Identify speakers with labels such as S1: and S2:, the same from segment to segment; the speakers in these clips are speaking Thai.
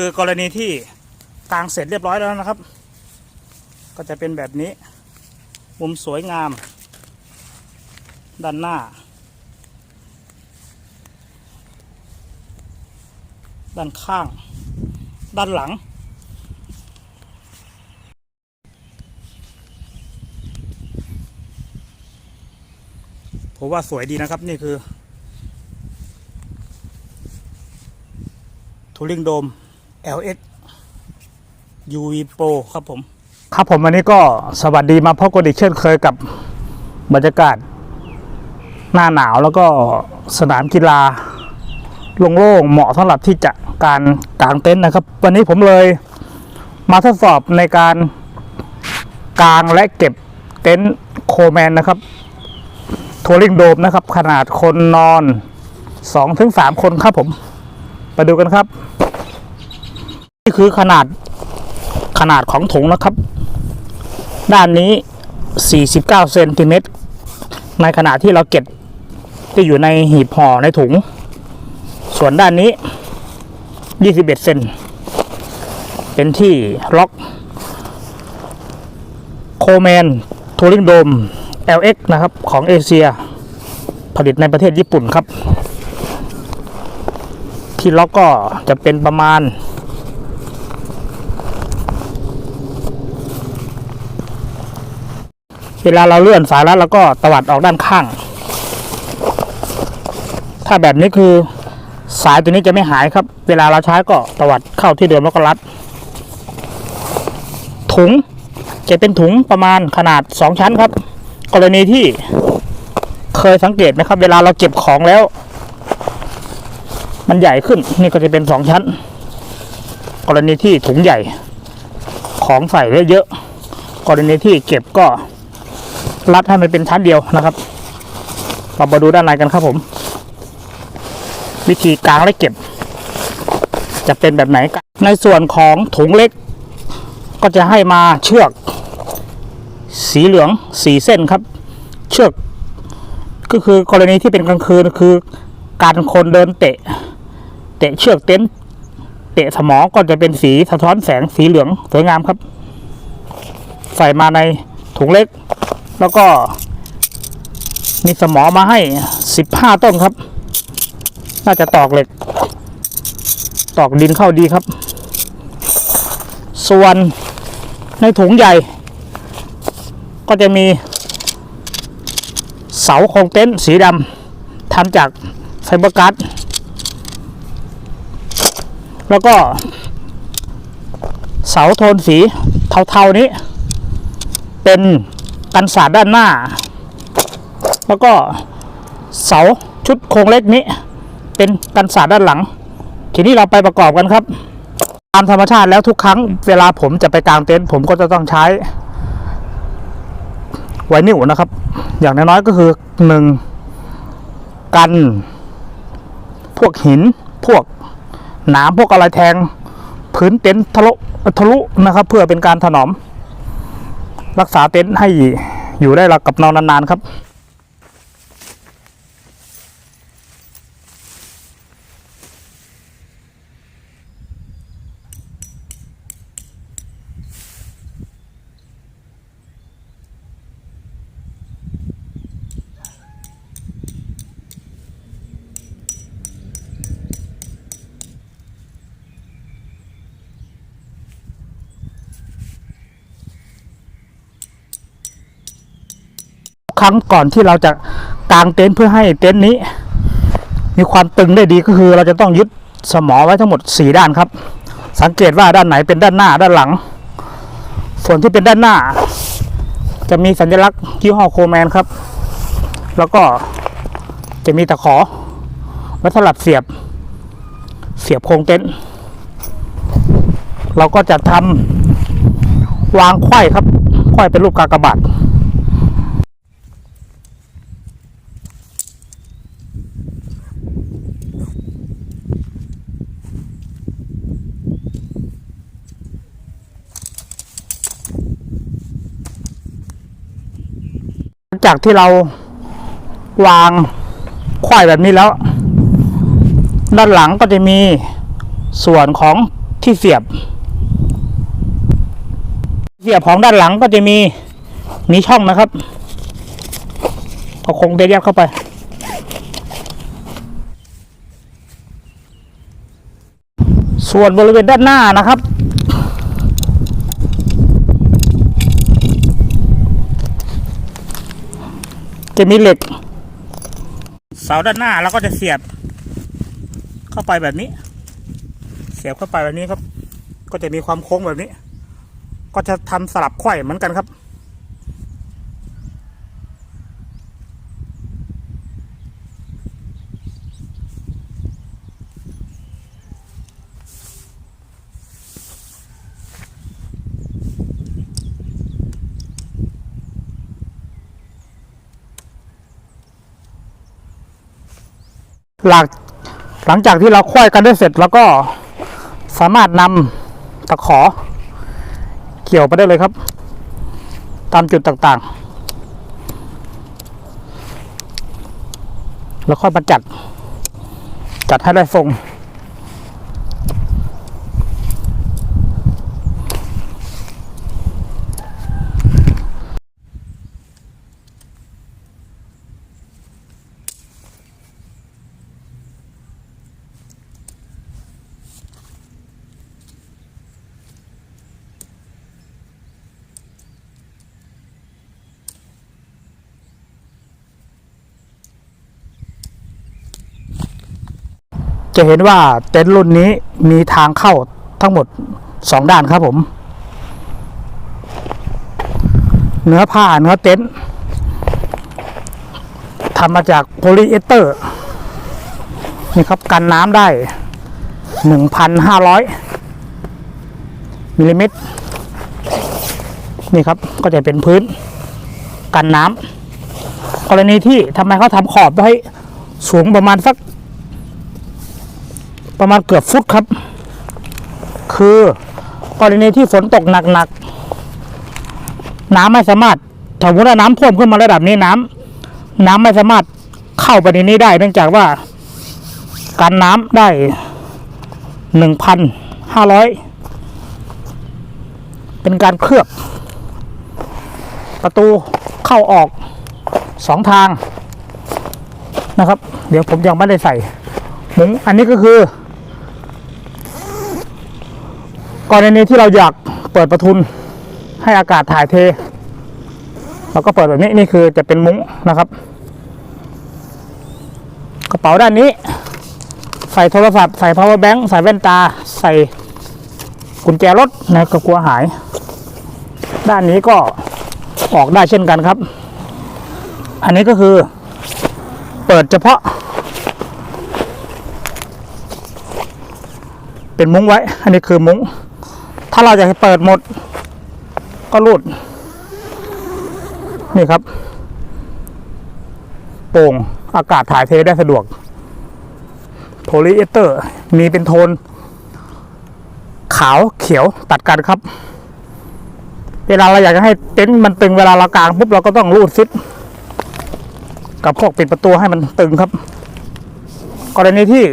S1: คือกรณีที่กางเสร็จเรียบร้อยแล้วนะครับ ก็จะเป็นแบบนี้ มุมสวยงาม ด้านหน้า ด้านข้าง ด้านหลัง ผมว่าสวยดีนะครับนี่คือทูริงโดม LX UV Pro ครับผม ครับผมวันนี้ก็สวัสดีมาพบกันอีกเช่นเคยกับบรรยากาศ หน้าหนาวแล้วก็สนามกีฬาโล่งๆเหมาะสำหรับที่จะการกางเต็นท์นะครับ วันนี้ผมเลยมาทดสอบในการกางและเก็บเต็นท์โคแมนนะครับทัวริงโดมนะครับ ขนาดคนนอน 2-3 คนครับผม ไปดูกันครับ นี่คือขนาดขนาดของถุงนะครับ ด้านนี้ 49เซนติเมตรในขณะที่เราเก็บที่อยู่ในหีบห่อในถุง ส่วนด้านนี้ 21เซนเป็นที่ล็อกโคแมนทัวริงโดม LX นะครับ ของเอเชีย ผลิตในประเทศญี่ปุ่นครับ ที่ล็อกก็จะเป็นประมาณ เวลาเราเลื่อนฝาแล้วเราก็ตวัดออกด้านข้าง ถ้าแบบนี้คือสายตัวนี้จะไม่หายครับ เวลาเราใช้ก็ตวัดเข้าที่เดิมแล้วก็รัด ถุงจะเป็นถุงประมาณขนาด 2 ชั้นครับ กรณีที่เคยสังเกตไหมครับ เวลาเราเก็บของแล้ว มันใหญ่ขึ้นนี่ก็จะเป็นสองชั้น กรณีที่ถุงใหญ่ของใส่เยอะๆกรณีที่เก็บก็ รัดให้มันเป็นชั้นเดียวนะครับเรามาดูด้านในกันครับผม วิธีกางและเก็บ จะเป็นแบบไหนกันในส่วนของถุงเล็ก ก็จะให้มาเชือก สีเหลืองสีเส้นครับ เชือก ก็คือกรณีที่เป็นกลางคืนคือ การคนเดินเตะ เตะเชือกเต็นเตะสมอก็จะเป็นสีสะท้อนแสงสีเหลืองสวยงามครับ ใส่มาในถุงเล็ก แล้วก็ มีสมอมาให้สิบห้าต้นครับ น่าจะตอกเหล็ก ตอกดินเข้าดีครับ ส่วนในถุงใหญ่ ก็จะมี เสาโครงเต็นท์สีดำทำจากไฟเบอร์การ์ดแล้วก็ เสาโทนสีเทาๆนี้ เป็น กันศาสตร์ด้านหน้า แล้วก็เสาชุดโครงเล็กนี้ เป็นกันศาสตร์ด้านหลัง ทีนี้เราไปประกอบกันครับ ตามธรรมชาติแล้วทุกครั้งเวลาผมจะไปกางเต็นท์ผมก็จะต้องใช้ไวนิวนะครับ อย่างน้อยๆก็คือหนึ่งกัน พวกหินพวกหนามพวกอะไรแทง พื้นเต็นท์ทะลุทะลุนะครับ เพื่อเป็นการถนอม รักษาเต็นท์ให้อยู่ได้กับนอนนานๆครับ ครั้งก่อนที่เราจะกางเต็นท์เพื่อให้เต็นท์นี้ มีความตึงได้ดีก็คือเราจะต้องยึดสมอไว้ทั้งหมด 4 ด้านครับ สังเกตว่าด้านไหนเป็นด้านหน้าด้านหลัง ส่วนที่เป็นด้านหน้า จะมีสัญลักษณ์ยี่ห้อโคแมนครับ แล้วก็จะมีตะขอไว้สำหรับเสียบเสียบโครงเต็นท์เราก็จะทำวางไขว้ครับไขว้เป็นรูปกากบาท จากที่เราวางควายแบบนี้แล้ว ด้านหลังก็จะมีส่วนของที่เสียบ เสียบของด้านหลังก็จะมีมีช่องนะครับก็คงเดยัดเข้าไป ส่วนบริเวณด้านหน้านะครับ จะมีเหล็ก เสาด้านหน้าเราก็จะเสียบ เข้าไปแบบนี้ เสียบเข้าไปแบบนี้ครับ ก็จะมีความโค้งแบบนี้ ก็จะทำสลับไขว้เหมือนกันครับ หลักหลังจากที่เราควายกันได้เสร็จแล้วก็สามารถนำตะขอ เกี่ยวไปได้เลยครับ ตามจุดต่างๆ แล้วค่อยมาจัด จัดให้ได้ทรง จะเห็นว่าเต็นท์รุ่นนี้มีทางเข้าทั้งหมดสองด้านครับผม เนื้อผ้าเนื้อเต็นท์ทำมาจากโพลีเอสเตอร์นี่ครับกันน้ำได้หนึ่งพันห้าร้อยมิลลิเมตรนี่ครับก็จะเป็นพื้นกันน้ำกรณีที่ทำไมเขาทำขอบไว้สูงประมาณสัก ประมาณเกือบฟุตครับ คือกรณีที่ฝนตกหนักๆน้ำไม่สามารถถ้าว่าน้ำท่วมขึ้นมาระดับนี้น้ำน้ำไม่สามารถเข้าไปในนี้ได้ เนื่องจากว่าการน้ำได้หนึ่งพันห้าร้อยเป็นการเคลือบ ประตูเข้าออกสองทางนะครับ เดี๋ยวผมยังไม่ได้ใส่มุ้งอันนี้ก็คือ กรณีที่เราอยากเปิดประทุนให้อากาศถ่ายเท เราก็เปิดแบบนี้นี่คือจะเป็นมุ้งนะครับ กระเป๋าด้านนี้ ใส่โทรศัพท์ใส่ power bank ใส่แว่นตา ใส่กุญแจรถนะก็กลัวหาย ด้านนี้ก็ออกได้เช่นกันครับ อันนี้ก็คือเปิดเฉพาะ เป็นมุ้งไว้ อันนี้คือมุ้ง ถ้าเราจะให้เปิดหมด ก็รูด นี่ครับ โป่งอากาศถ่ายเทได้สะดวก โพลีเอสเตอร์ มีเป็นโทน ขาวเขียวตัดกันครับ เวลาเราอยากจะให้เต็นท์มันตึงเวลาเรากางปุ๊บเราก็ต้องรูดซิปกับพวกปิดประตูให้มันตึงครับ กรณีที่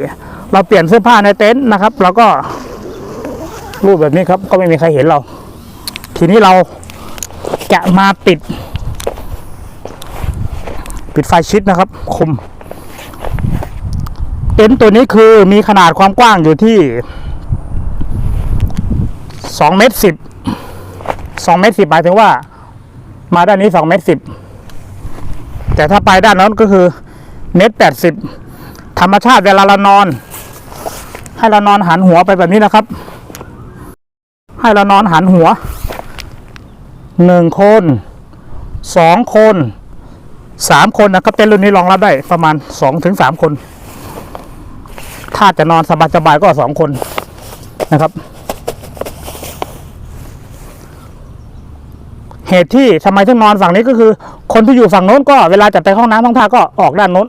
S1: เราเปลี่ยนเสื้อผ้าในเต็นท์นะครับ เราก็ รูปแบบนี้ครับ ก็ไม่มีใครเห็นเรา ทีนี้เราจะมาปิด ปิดไฟชิดนะครับ คุม เต็นท์ตัวนี้คือมีขนาดความกว้างอยู่ที่สองเมตรสิบสองเมตรสิบหมายถึงว่า มาด้านนี้สองเมตรสิบแต่ถ้าไปด้านนั้นก็คือเมตรแปดสิบธรรมชาติเวลาเรานอน ให้เรานอนหันหัวไปแบบนี้นะครับ ให้เรานอนหันหัวหนึ่งคนสองคนสามคนนะครับเต็นรุ่นนี้รองรับได้ประมาณสองถึงสามคน ถ้าจะนอนสบายๆก็สองคนนะครับ เหตุที่ทำไมถึงนอนฝั่งนี้ก็คือ คนที่อยู่ฝั่งโน้นก็เวลาจะไปห้องน้ำห้องท่าก็ออกด้านโน้น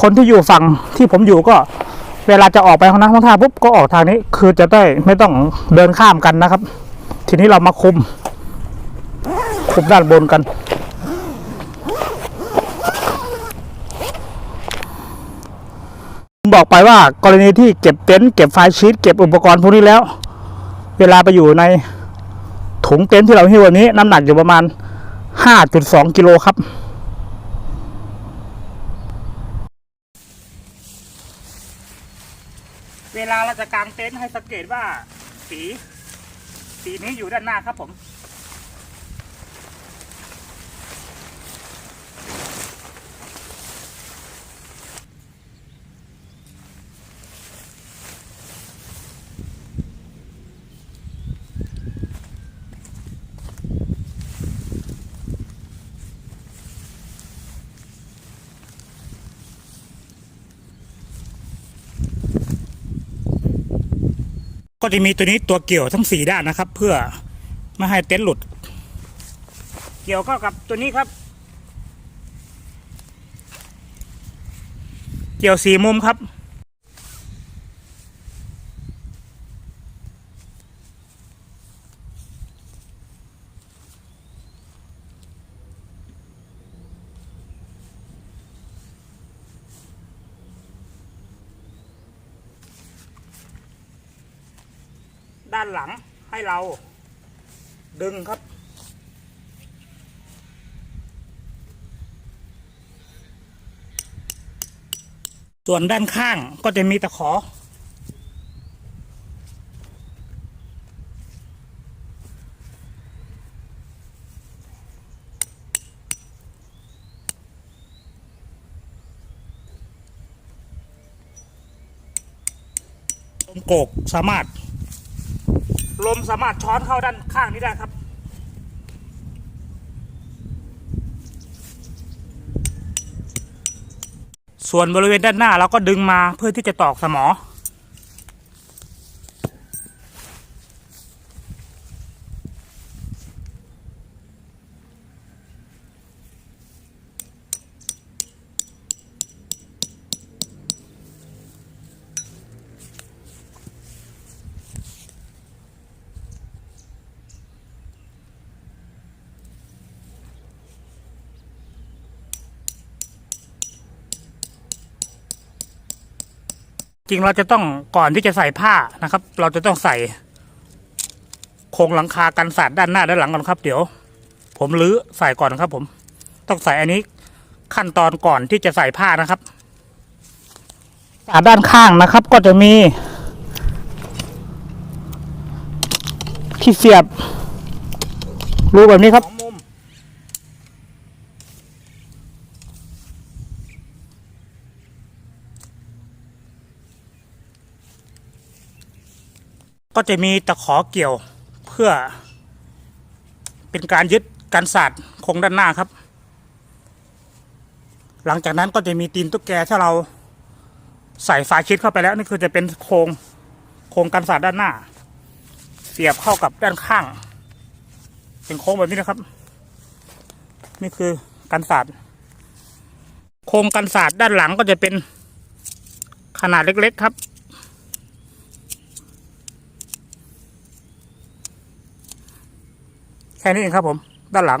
S1: คนที่อยู่ฝั่งที่ผมอยู่ก็ เวลาจะออกไปห้องน้ำห้องท่าปุ๊บก็ออกทางนี้ คือจะได้ไม่ต้องเดินข้ามกันนะครับ ทีนี้เรามาคุม คุมด้านบนกันผมบอกไปว่ากรณีที่เก็บเต็นท์เก็บไฟชีตเก็บอุปกรณ์พวกนี้แล้ว เวลาไปอยู่ในถุงเต็นท์ที่เราหิ้ววันนี้น้ำหนักอยู่ประมาณ 5.2 กิโลครับ เวลาเราจะกางเต็นท์ให้สังเกตว่า สี สีนี้อยู่ด้านหน้าครับผม จะมีตัวนี้ตัวเกี่ยวทั้งสี่ด้านนะครับ เพื่อไม่ให้เต็นท์หลุด เกี่ยวก็กับตัวนี้ครับ เกี่ยวสี่มุมครับ ด้านหลังให้เราดึงครับ ส่วนด้านข้างก็จะมีตะขอลมโกกสามารถ ลมสามารถช้อนเข้าด้านข้างนี้ได้ครับ ส่วนบริเวณด้านหน้าเราก็ดึงมาเพื่อที่จะตอกสมอ จริงเราจะต้องก่อนที่จะใส่ผ้านะครับ เราจะต้องใส่โครงหลังคากันสาดด้านหน้าด้านหลังก่อนครับ เดี๋ยว ผมรื้อใส่ก่อนครับ ผม ต้องใส่อันนี้ขั้นตอนก่อนที่จะใส่ผ้านะครับจากด้านข้างนะครับ ก็จะมีที่เสียบรูแบบนี้ครับมุม ก็จะมีตะขอเกี่ยวเพื่อ เป็นการยึดกันศาสตร์โครงด้านหน้าครับ หลังจากนั้นก็จะมีตีนตุ๊กแกถ้าเราใส่ฝาชิดเข้าไปแล้วนี่คือจะเป็นโครงโครงกันศาสตร์ด้านหน้า เสียบเข้ากับด้านข้าง เป็นโค้งแบบนี้นะครับ นี่คือกันศาสตร์โครงกันศาสตร์ด้านหลังก็จะเป็นขนาดเล็ก ๆ ครับ แค่นี้เองครับผม ด้านหลัง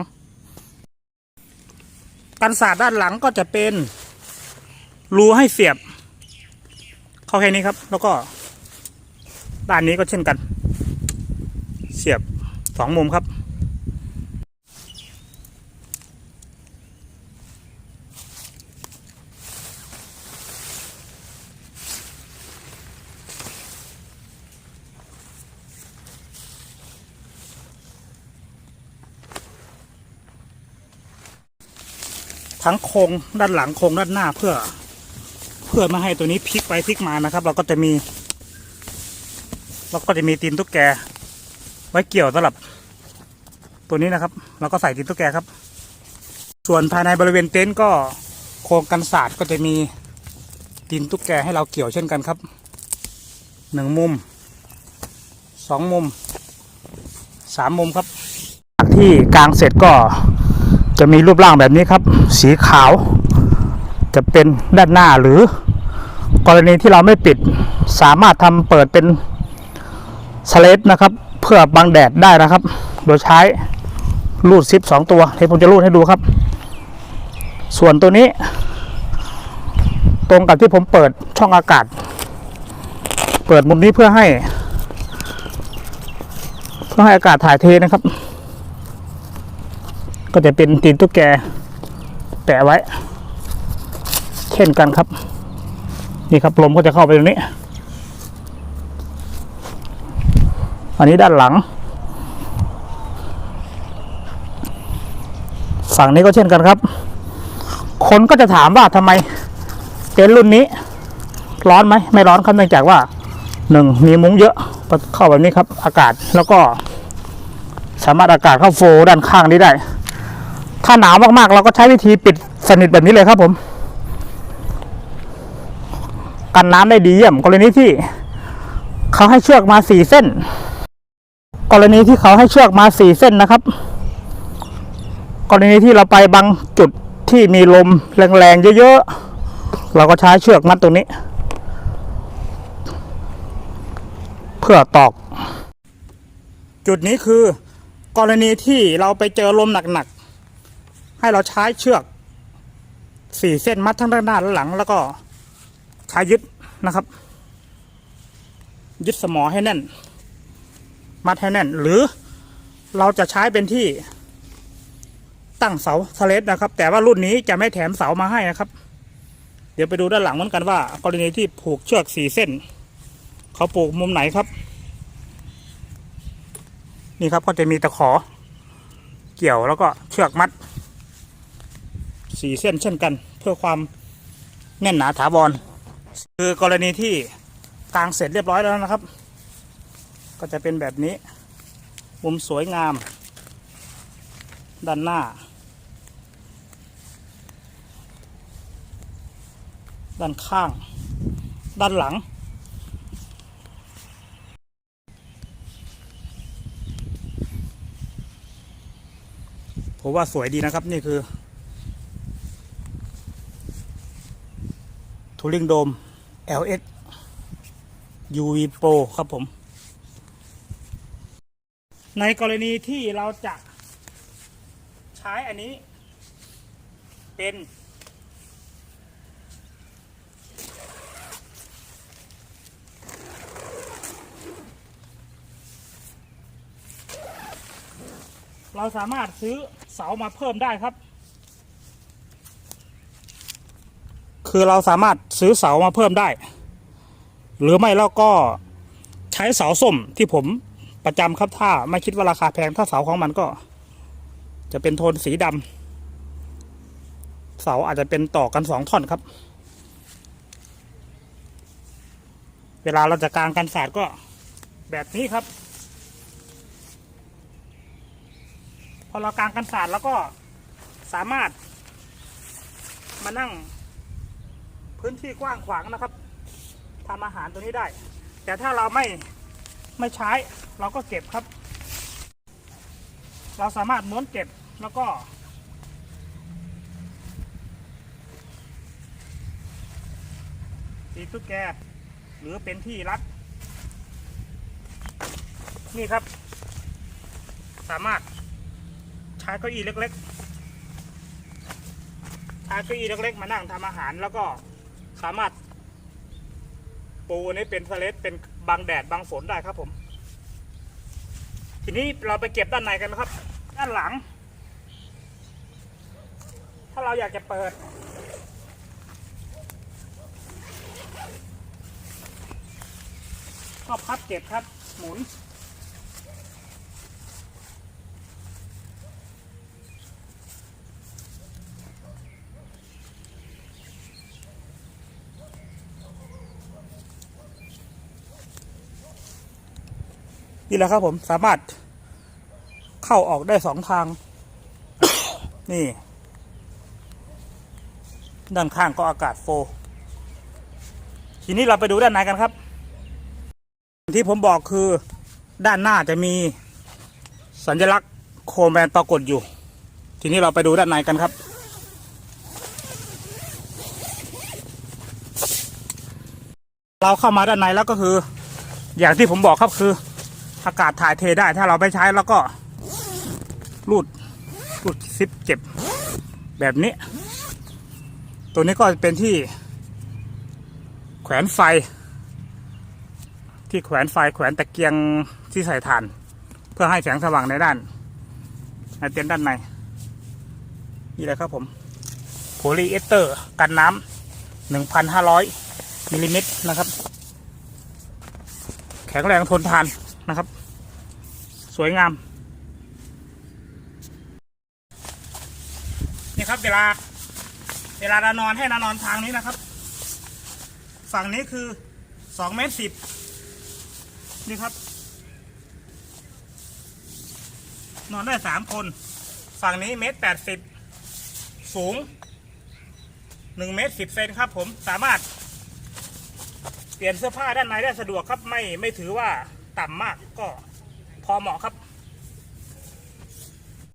S1: กันศาสตร์ด้านหลังก็จะเป็นรูให้เสียบ เข้าแค่นี้ครับ แล้วก็ด้านนี้ก็เช่นกัน เสียบสองมุมครับ ทั้งโครงด้านหลังโครงด้านหน้าเพื่อ เพื่อไม่ให้ตัวนี้พลิกไปพลิกมานะครับ เราก็จะมี เราก็จะมีตีนตุ๊กแก ไว้เกี่ยวสำหรับ ตัวนี้นะครับ เราก็ใส่ตีนตุ๊กแกครับ ส่วนภายในบริเวณเต็นท์ก็โครงกันศาสตร์ก็จะมีตีนตุ๊กแกให้เราเกี่ยวเช่นกันครับหนึ่งมุมสองมุมสามมุมครับที่กลางเสร็จก็ จะมีรูปร่างแบบนี้ครับ สีขาว จะเป็นด้านหน้าหรือกรณีที่เราไม่ปิดสามารถทำเปิดเป็นสเลดนะครับ เพื่อบังแดดได้นะครับ โดยใช้รูดซิปสองตัวเดี๋ยวผมจะรูดให้ดูครับ ส่วนตัวนี้ ตรงกับที่ผมเปิดช่องอากาศ เปิดมุมนี้เพื่อให้ เพื่อให้อากาศถ่ายเทนะครับ ก็จะเป็นตีนตุ๊กแกแปะไว้ เช่นกันครับ นี่ครับลมก็จะเข้าไปตรงนี้ อันนี้ด้านหลัง ฝั่งนี้ก็เช่นกันครับ คนก็จะถามว่าทำไมเต็นท์รุ่นนี้ ร้อนไหมไม่ร้อนครับเนื่องจากว่าหนึ่งมีมุ้งเยอะเข้าแบบนี้ครับ อากาศแล้วก็สามารถอากาศเข้าโฟลด้านข้างนี้ได้ ถ้าหนาวมากๆ เราก็ใช้วิธีปิดสนิทแบบนี้เลยครับผม กันน้ำได้ดีเยี่ยมกรณีที่เขาให้เชือกมาสี่เส้น กรณีที่เขาให้เชือกมาสี่เส้นนะครับ กรณีที่เราไปบางจุดที่มีลมแรงๆเยอะๆเราก็ใช้เชือกมัดตรงนี้ เพื่อตอก จุดนี้คือกรณีที่เราไปเจอลมหนักๆ ให้เราใช้เชือกสี่เส้นมัดทั้งด้านหน้าและหลัง แล้วก็ใช้ยึดนะครับ ยึดสมอให้แน่น มัดให้แน่น หรือเราจะใช้เป็นที่ตั้งเสาสเลดนะครับ แต่ว่ารุ่นนี้จะไม่แถมเสามาให้นะครับ เดี๋ยวไปดูด้านหลังเหมือนกันว่า กรณีที่ผูกเชือกสี่เส้น เขาปลูกมุมไหนครับ นี่ครับก็จะมีตะขอ เกี่ยวแล้วก็เชือกมัด สี่เส้นเช่นกัน เพื่อความแน่นหนาถาวร คือกรณีที่กางเสร็จเรียบร้อยแล้วนะครับ ก็จะเป็นแบบนี้ มุมสวยงาม ด้านหน้า ด้านข้าง ด้านหลังผมว่าสวยดีนะครับนี่คือ ทูริงโดม LS UV Pro ครับผม ในกรณีที่เราจะใช้อันนี้ เป็น เราสามารถซื้อเสามาเพิ่มได้ครับ คือเราสามารถซื้อเสามาเพิ่มได้ หรือไม่เราก็ใช้เสาส้มที่ผมประจำครับถ้าไม่คิดว่าราคาแพงถ้าเสาของมันก็ จะเป็นโทนสีดำเสาอาจจะเป็นต่อกันสองท่อนครับ เวลาเราจะกางกันศาสตร์ก็แบบนี้ครับ พอเรากางกันศาสตร์แล้วก็สามารถมานั่ง พื้นที่กว้างขวางนะครับทำอาหารตัวนี้ได้ แต่ถ้าเราไม่ไม่ใช้เราก็เก็บครับ เราสามารถม้วนเก็บแล้วก็ ตีตุ๊กแก หรือเป็นที่รัด นี่ครับ สามารถใช้เก้าอี้เล็กๆใช้เก้าอี้เล็กๆ มานั่งทำอาหารแล้วก็ สามารถ ปูอันนี้เป็นสเลดเป็นบังแดดบังฝนได้ครับผม ทีนี้เราไปเก็บด้านในกันนะครับ ด้านหลัง ถ้าเราอยากจะเปิด ก็พับเก็บครับ หมุน นี่แหละครับผมสามารถเข้าออกได้สองทาง นี่ ด้านข้างก็อากาศโฟ ทีนี้เราไปดูด้านในกันครับ ที่ผมบอกคือด้านหน้าจะมีสัญลักษณ์โคแมนปรากฏอยู่ ทีนี้เราไปดูด้านในกันครับ เราเข้ามาด้านในแล้วก็คือ อย่างที่ผมบอกครับคือ อากาศถ่ายเทได้ ถ้าเราไม่ใช้แล้วก็รูดรูดซิปเก็บแบบนี้ ตัวนี้ก็เป็นที่ แขวนไฟ ที่แขวนไฟแขวนตะเกียงที่ใส่ถ่าน เพื่อให้แสงสว่างในด้านในเต็นท์ด้านในนี่แหละครับผมโพลีเอสเตอร์กันน้ำหนึ่งพันห้าร้อยมิลลิเมตรนะครับ แข็งแรงทนทาน นะครับ สวยงาม นี่ครับเวลา เวลาเรานอนให้เรานอนทางนี้นะครับ ฝั่งนี้คือสองเมตรสิบนี่ครับ นอนได้สามคน ฝั่งนี้เมตรแปดสิบสูงหนึ่งเมตรสิบเซนครับผมสามารถเปลี่ยนเสื้อผ้าด้านในได้สะดวกครับไม่ไม่ถือว่า ต่ำมากก็พอเหมาะครับ